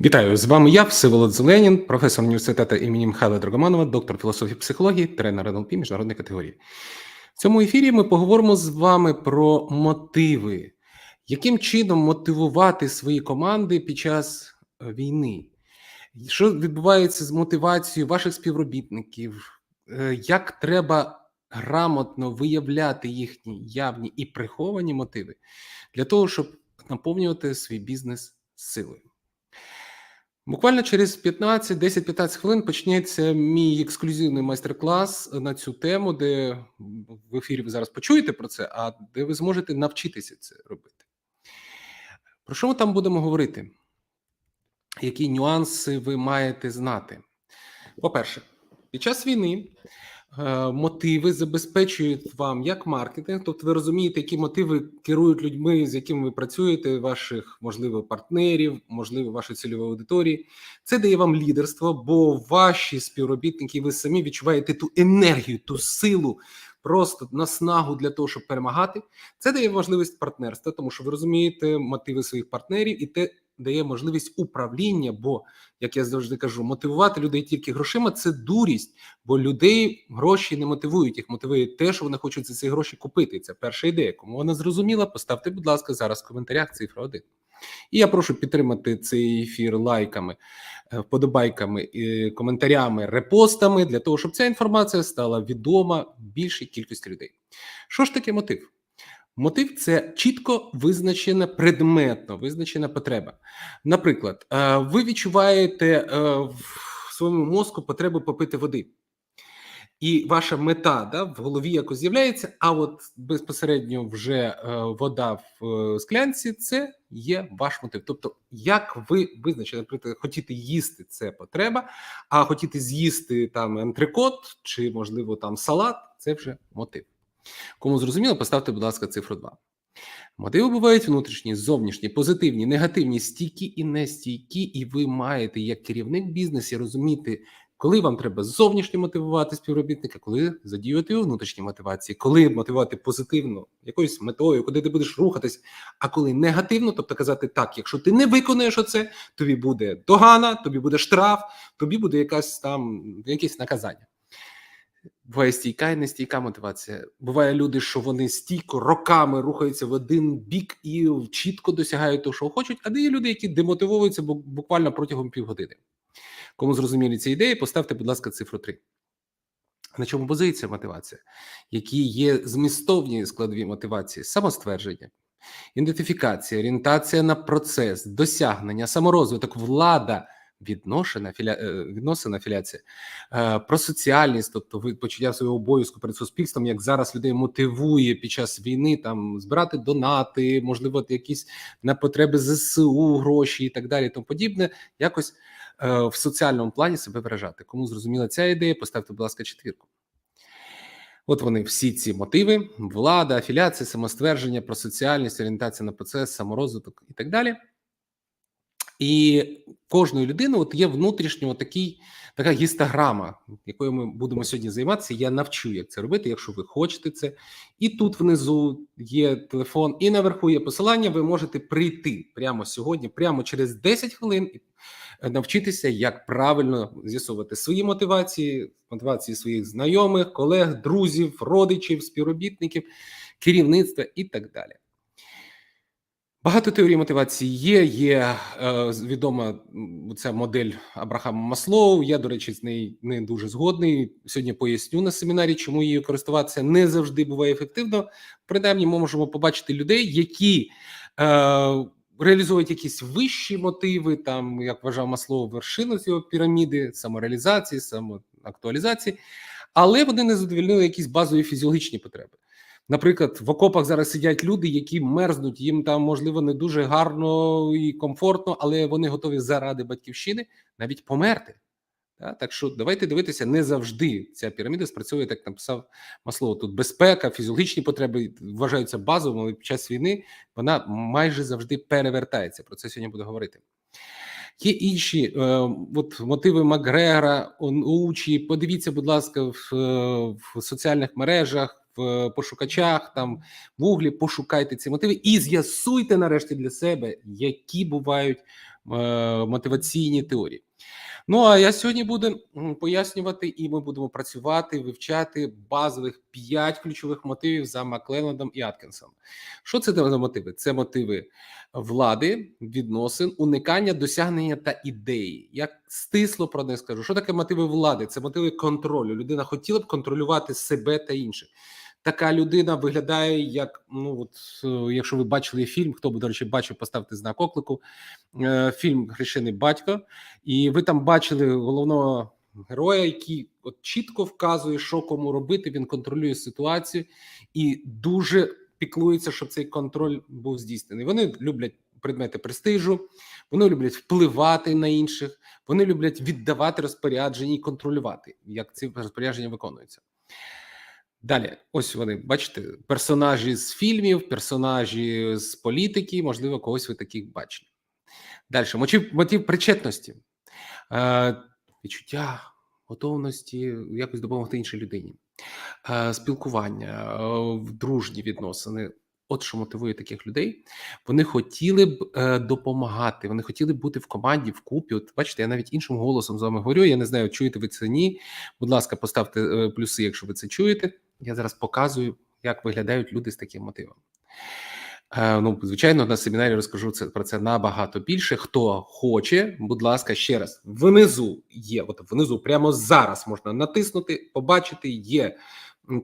Вітаю з вами. Я Всеволод Зеленін, професор університету імені Михайла Драгоманова, доктор філософії психології, тренер НЛП міжнародної категорії. В цьому ефірі ми поговоримо з вами про мотиви, яким чином мотивувати свої команди під час е, війни, що відбувається з мотивацією ваших співробітників, е, як треба грамотно виявляти їхні явні і приховані мотиви для того, щоб наповнювати свій бізнес силою. Буквально через 15, 10-15 хвилин почнеться мій ексклюзивний майстер-клас на цю тему, де в ефірі ви зараз почуєте про це, а де ви зможете навчитися це робити. Про що ми там будемо говорити? Які нюанси ви маєте знати? По-перше, під час війни мотиви забезпечують вам як маркетинг, тобто ви розумієте, які мотиви керують людьми, з якими ви працюєте, ваших можливо партнерів, можливо, вашої цільової аудиторії. Це дає вам лідерство, бо ваші співробітники, ви самі відчуваєте ту енергію, ту силу, просто наснагу для того, щоб перемагати. Це дає можливість партнерства, тому що ви розумієте мотиви своїх партнерів, і те дає можливість управління. Бо, як я завжди кажу, мотивувати людей тільки грошима це дурість, бо людей гроші не мотивують. Їх мотивує те, що вони хочуть за ці гроші купити. Це перша ідея. Кому вона зрозуміла, поставте, будь ласка, зараз в коментарях цифра 1. І я прошу підтримати цей ефір лайками, е, вподобайками, коментарями, репостами для того, щоб ця інформація стала відома більшій кількості людей. Що ж таке мотив? Мотив це чітко визначена предметно визначена потреба. Наприклад, е, ви відчуваєте е, в своєму мозку потребу попити води. І ваша мета да, в голові якось з'являється, а от безпосередньо вже е, вода в склянці це є ваш мотив. Тобто, як ви визначили, наприклад, хотіти їсти це потреба, а хотіти з'їсти там антрикот чи, можливо, там салат це вже мотив. Кому зрозуміло, поставте, будь ласка, цифру 2. Мотиви бувають внутрішні, зовнішні, позитивні, негативні, стійкі і нестійкі, і ви маєте як керівник бізнесу розуміти, коли вам треба зовнішньо мотивувати співробітника, коли задіювати його внутрішні мотивації, коли мотивувати позитивно якоюсь метою, куди ти будеш рухатись, а коли негативно, тобто казати так, якщо ти не виконуєш оце, тобі буде догана, тобі буде штраф, тобі буде якась там якесь наказання. Буває стійка і нестійка мотивація. Буває люди, що вони стійко роками рухаються в один бік і чітко досягають того, що хочуть, а де є люди, які демотивовуються буквально протягом півгодини. Кому зрозуміли ці ідеї, поставте, будь ласка, цифру 3. На чому базується мотивація? Які є змістовні складові мотивації, самоствердження, ідентифікація, орієнтація на процес, досягнення, саморозвиток, влада, відношена, філя... е, відносина, афіляція, е, про соціальність, тобто почуття свого обов'язку перед суспільством, як зараз людей мотивує під час війни там збирати донати, можливо, якісь на потреби ЗСУ, гроші і так далі, тому подібне, якось е, в соціальному плані себе виражати. Кому зрозуміла ця ідея, поставте, будь ласка, четвірку. От вони всі ці мотиви: влада, афіляція, самоствердження, про соціальність, орієнтація на процес, саморозвиток і так далі. І кожної людини от є внутрішньо такий, така гістограма, якою ми будемо сьогодні займатися. Я навчу, як це робити, якщо ви хочете це. І тут внизу є телефон, і наверху є посилання. Ви можете прийти прямо сьогодні, прямо через 10 хвилин і навчитися, як правильно з'ясувати свої мотивації, мотивації своїх знайомих, колег, друзів, родичів, співробітників, керівництва і так далі. Багато теорій мотивації є. Є е, відома ця модель Абрахама Маслоу. Я, до речі, з нею не дуже згодний. Сьогодні поясню на семінарі, чому її користуватися не завжди буває ефективно. Принаймні, ми можемо побачити людей, які е, реалізують якісь вищі мотиви, там як вважав Маслоу, вершину цього піраміди, самореалізації, самоактуалізації, але вони не задовольнили якісь базові фізіологічні потреби. Наприклад, в окопах зараз сидять люди, які мерзнуть, їм там можливо не дуже гарно і комфортно, але вони готові заради батьківщини навіть померти. Так що давайте дивитися, не завжди ця піраміда спрацьовує, так написав Маслоу. Тут безпека, фізіологічні потреби вважаються базовими, але під час війни вона майже завжди перевертається. Про це сьогодні буду говорити. Є інші е, от мотиви Макгрегора, Учі. Подивіться, будь ласка, в, в соціальних мережах в пошукачах, там в гуглі, пошукайте ці мотиви і з'ясуйте нарешті для себе, які бувають е, мотиваційні теорії. Ну а я сьогодні буду пояснювати, і ми будемо працювати, вивчати базових п'ять ключових мотивів за Маклелендом і Аткінсом. Що це за мотиви? Це мотиви влади, відносин, уникання, досягнення та ідеї. Я стисло про них скажу. Що таке мотиви влади? Це мотиви контролю. Людина хотіла б контролювати себе та інших. Така людина виглядає як ну от е, якщо ви бачили фільм, хто до речі бачив, поставте знак оклику. Е, Фільм Хрещений батько, і ви там бачили головного героя, який от чітко вказує, що кому робити. Він контролює ситуацію і дуже піклується, щоб цей контроль був здійснений. Вони люблять предмети престижу, вони люблять впливати на інших, вони люблять віддавати розпорядження і контролювати, як ці розпорядження виконуються. Далі, ось вони, бачите, персонажі з фільмів, персонажі з політики, можливо, когось ви таких бачили. Далі, мотив, мотив причетності, е, відчуття готовності якось допомогти іншій людині, е, спілкування, е, дружні відносини. От що мотивує таких людей. Вони хотіли б е, допомагати, вони хотіли б бути в команді, в купі. От бачите, я навіть іншим голосом з вами говорю. Я не знаю, чуєте ви це ні. Будь ласка, поставте е, плюси, якщо ви це чуєте. Я зараз показую, як виглядають люди з таким мотивом. Е, ну, звичайно, на семінарі розкажу це про це набагато більше. Хто хоче, будь ласка, ще раз внизу є. От внизу, прямо зараз можна натиснути, побачити. Є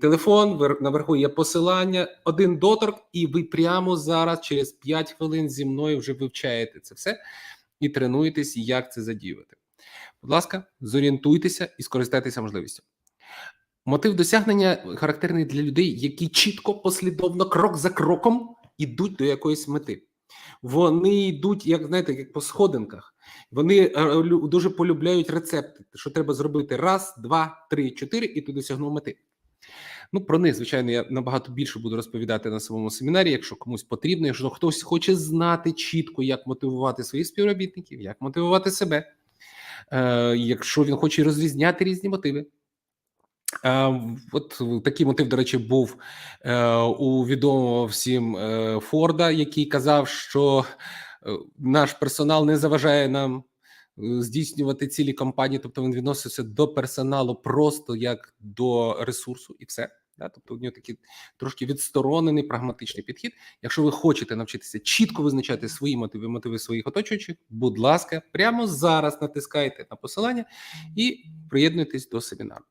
телефон, наверху є посилання, один доторк, і ви прямо зараз, через 5 хвилин, зі мною вже вивчаєте це все і тренуєтесь, як це задіювати. Будь ласка, зорієнтуйтеся і скористайтеся можливістю. Мотив досягнення характерний для людей, які чітко, послідовно, крок за кроком ідуть до якоїсь мети. Вони йдуть, як знаєте, як по сходинках. Вони е, дуже полюбляють рецепти, що треба зробити раз, два, три, чотири, і ти досягнув мети. Ну, про них, звичайно, я набагато більше буду розповідати на самому семінарі, якщо комусь потрібно, якщо хтось хоче знати чітко, як мотивувати своїх співробітників, як мотивувати себе, е, якщо він хоче розрізняти різні мотиви. Е, От такий мотив, до речі, був е, у відомого всім е, Форда, який казав, що наш персонал не заважає нам здійснювати цілі компанії, тобто він відносився до персоналу просто як до ресурсу, і все. Да? Тобто у нього такий трошки відсторонений прагматичний підхід. Якщо ви хочете навчитися чітко визначати свої мотиви, мотиви своїх оточуючих, будь ласка, прямо зараз натискайте на посилання і приєднуйтесь до семінару.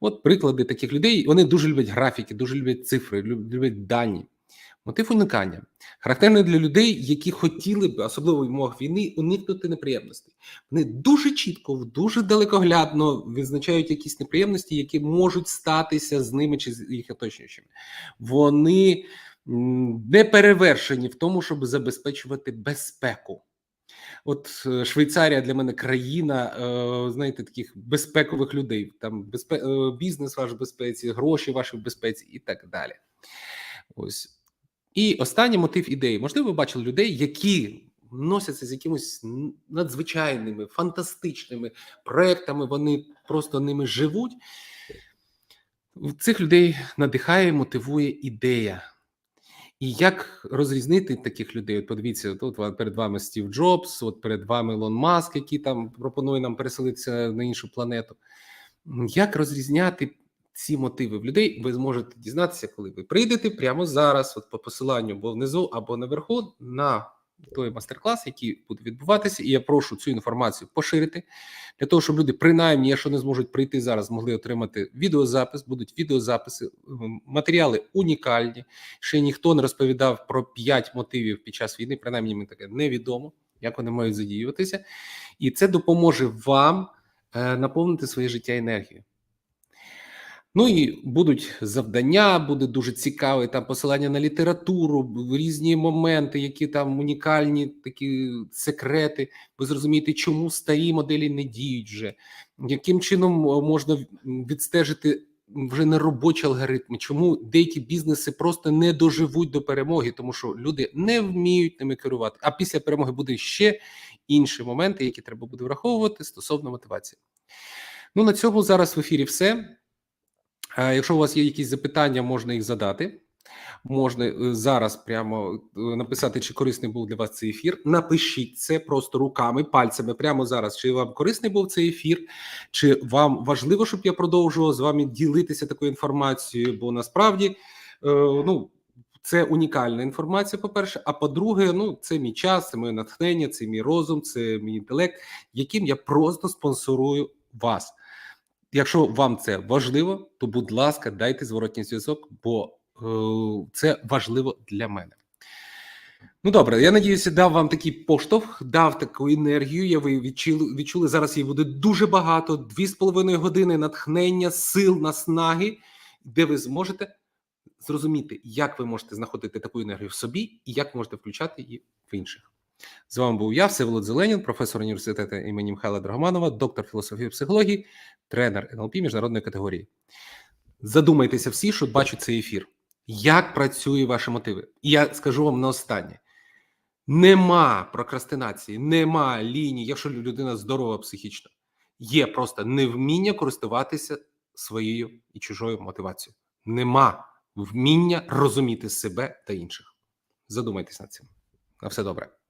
От приклади таких людей. Вони дуже люблять графіки, дуже люблять цифри, люблять дані. Мотив уникання характерний для людей, які хотіли б, особливо в умовах війни, уникнути неприємностей. Вони дуже чітко, дуже далекоглядно визначають якісь неприємності, які можуть статися з ними чи з їх оточуючими. Вони не перевершені в тому, щоб забезпечувати безпеку. От е, Швейцарія для мене країна, е, знаєте, таких безпекових людей. Там безпе... е, бізнес ваш в безпеці, гроші ваші в безпеці і так далі. Ось. І останній мотив ідеї. Можливо, ви бачили людей, які носяться з якимось надзвичайними, фантастичними проектами, вони просто ними живуть. Цих людей надихає, мотивує ідея. І як розрізнити таких людей? От подивіться, тут перед вами Стів Джобс, от перед вами Ілон Маск, який там пропонує нам переселитися на іншу планету. Як розрізняти ці мотиви в людей? Ви зможете дізнатися, коли ви прийдете прямо зараз, от по посиланню або внизу, або наверху, на той мастер-клас, який буде відбуватися. І я прошу цю інформацію поширити для того, щоб люди, принаймні, якщо не зможуть прийти зараз, могли отримати відеозапис. Будуть відеозаписи, матеріали унікальні. Ще ніхто не розповідав про п'ять мотивів під час війни. Принаймні, мені таке невідомо, як вони мають задіюватися, і це допоможе вам е, наповнити своє життя енергією. Ну і будуть завдання, буде дуже цікаве там посилання на літературу, різні моменти, які там унікальні такі секрети. Ви зрозумієте, чому старі моделі не діють вже, яким чином можна відстежити вже не робочі алгоритми, чому деякі бізнеси просто не доживуть до перемоги, тому що люди не вміють ними керувати. А після перемоги буде ще інші моменти, які треба буде враховувати стосовно мотивації. Ну на цьому зараз в ефірі все. Е, Якщо у вас є якісь запитання, можна їх задати. Можна е, зараз прямо е, написати, чи корисний був для вас цей ефір. Напишіть це просто руками, пальцями прямо зараз. Чи вам корисний був цей ефір, чи вам важливо, щоб я продовжував з вами ділитися такою інформацією? Бо насправді ну. Це унікальна інформація. По перше, а по-друге, ну це мій час, це моє натхнення, це мій розум, це мій інтелект, яким я просто спонсорую вас. Якщо вам це важливо, то будь ласка, дайте зворотній зв'язок, бо е, це важливо для мене. Ну добре, я надіюся, дав вам такий поштовх, дав таку енергію. Я ви відчули, відчули зараз. Її буде дуже багато. Дві з половиною години натхнення, сил, наснаги, де ви зможете зрозуміти, як ви можете знаходити таку енергію в собі і як можете включати її в інших. З вами був я, Всеволод Зеленін, професор університету імені Михайла Драгоманова, доктор філософії і психології, тренер НЛП міжнародної категорії. Задумайтеся всі, що бачать цей ефір. Як працюють ваші мотиви? І я скажу вам на останнє: нема прокрастинації, нема лінії, якщо людина здорова психічно, є просто невміння користуватися своєю і чужою мотивацією. Нема вміння розуміти себе та інших. Задумайтесь над цим. На все добре.